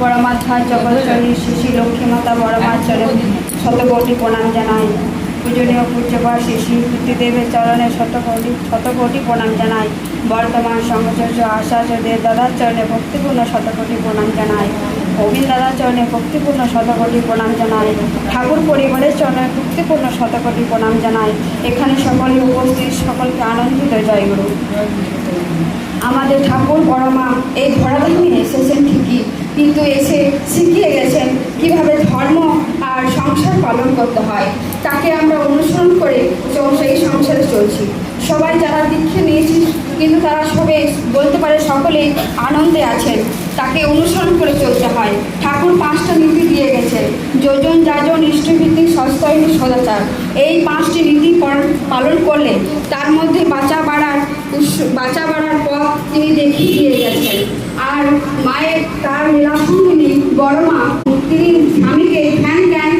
পরমাধ্যায় জগৎচরী শ্রী লক্ষ্মীমাতা চরণে শতকোটি প্রণাম জানাই। পূজনীয় পূজ্যপা শ্রী শ্রী চরণে শতকোটি শতকোটি প্রণাম জানাই। বর্তমান সংঘচর্য আশাচর্যের দাদার চরণে ভক্তিপূর্ণ শতকোটি প্রণাম জানাই। অবিন দাদার চরণে ভক্তিপূর্ণ শতকোটি প্রণাম জানাই। ঠাকুর পরিবারের চরণে ভক্তিপূর্ণ শতকোটি প্রণাম জানাই। এখানে সকলে উপস্থিত, সকলকে আনন্দিত, জয়গুরু। আমাদের ঠাকুর, বড়মা, এই ধরাধামে কিন্তু এসে শিখিয়ে গেছেন কীভাবে ধর্ম আর সংসার পালন করতে হয়। তাকে আমরা অনুসরণ করে সেই সংসারে চলছি। সবাই যারা দীক্ষা নিয়েছি, কিন্তু তারা সবে বলতে পারে সকলেই আনন্দে আছেন। তাকে অনুসরণ করে চলতে হয়। ঠাকুর পাঁচটা নীতি দিয়ে গেছেন। যোজন যাজন ইষ্টভিত্তিক সস্তয়নী সদাচার। এই পাঁচটি নীতি পালন করলে তার মধ্যে বাঁচা বাড়ার বাঁচা বাড়ার পথ তিনি দেখিয়ে দিয়ে গেছেন আর মায়ের তার লীলাভঙ্গিনী বড় মা তিনি স্বামীকে ধ্যান জ্ঞান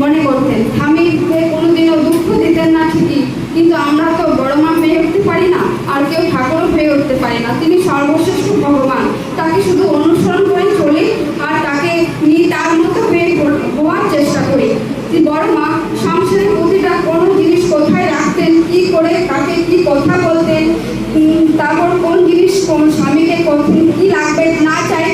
মনে করতেন। স্বামীকে কোনোদিনও দুঃখ দিতেন না ঠিকই, কিন্তু আমরা তো বড় মা হয়ে উঠতে পারি না, আর কেউ ঠাকুরও হয়ে উঠতে পারি না। তিনি সর্বশ্রেষ্ঠ ভগবান। তাকে শুধু অনুসরণ করে চলি, আর তাকে নিয়ে তার মতো হয়ে হওয়ার চেষ্টা করি। তিনি বড় মা সংসারের প্রতিটা কোনো জিনিস কোথায় রাখতেন, কি করে, তাকে কি কথা বলতেন তারপর কোন জিনিস কোন স্বামীকে কখন কি লাগবে না চাইতেই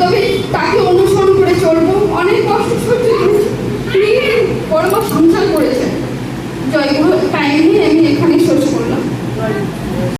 তবে তাকে অনুসরণ করে চলবো। অনেক কষ্ট সহ্য তিনি বড় বড় সংসার করেছেন। জয়গুলো টাইম নিয়ে আমি এখানে শেষ করলাম।